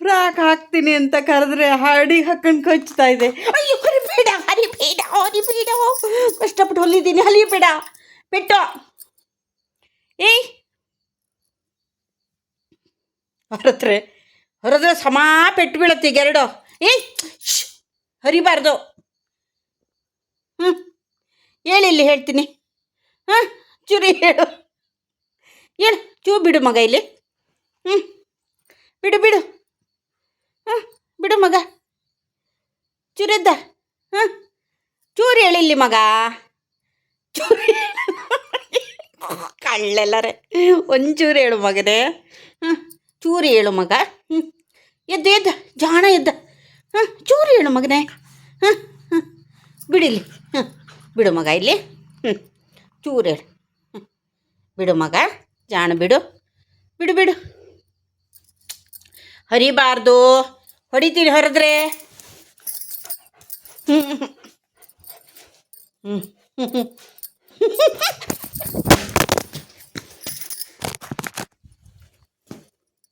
Frock ಹಾಕ್ತೀನಿ ಅಂತ ಕರೆದ್ರೆ ಹಾಡಿ ಹಾಕೊಂಡು ಕಚ್ತಾ ಇದೆ. ಅಯ್ಯೋ ಹರಿಬೇಡ ಹರಿಬೇಡ ಹರಿಬೇಡ. ಕಷ್ಟಪಟ್ಟು ಹೊಲಿದ್ದೀನಿ ಹಲಿಬೇಡ. ಬಿಟ್ಟು ಏಯ್. ಹೊರತ್ರೆ ಹೊರದ್ರೆ ಸಮ ಪೆಟ್ಟು ಬೀಳತ್ತೆ ಈಗ ಎರಡು. ಏಯ್ ಹರಿಬಾರ್ದು. ಹ್ಞೂ ಹೇಳಿ ಇಲ್ಲಿ ಹೇಳ್ತೀನಿ. ಹಾಂ ಚೂರಿ ಹೇಳು. ಏನು ಚೂ ಬಿಡು ಮಗ ಇಲ್ಲಿ. ಹ್ಞೂ ಬಿಡು ಬಿಡು. ಮಗ? ಚೂರೆದ್ದ? ಹಾಂ? ಚೂರು ಹೇಳಿಲ್ಲಿ ಮಗ? ಚೂರು ಕಳ್ಳೆಲ್ಲರೇ ಒಂಚೂರು ಹೇಳು ಮಗನೇ. ಹಾಂ? ಚೂರು ಹೇಳು ಮಗ. ಹ್ಞೂ ಎದ್ದು, ಎದ್ದ. ಜಾಣ ಎದ್ದ. ಹಾಂ? ಚೂರು ಹೇಳು ಮಗನೇ. ಹಾಂ? ಹಾಂ? ಬಿಡಿಲಿ ಹಾಂ? ಬಿಡು ಮಗ ಇಲ್ಲಿ. ಹ್ಞೂ ಚೂರು ಹೇಳು. ಬಿಡು ಮಗ. ಜಾಣ ಬಿಡು. ಬಿಡು ಬಿಡು. ಹರಿಬಾರ್ದು. ಹೊಡಿತೀನಿ ಹೊರದ್ರೆ ಹ್ಞೂ ಹ್ಞೂ ಹ್ಞೂ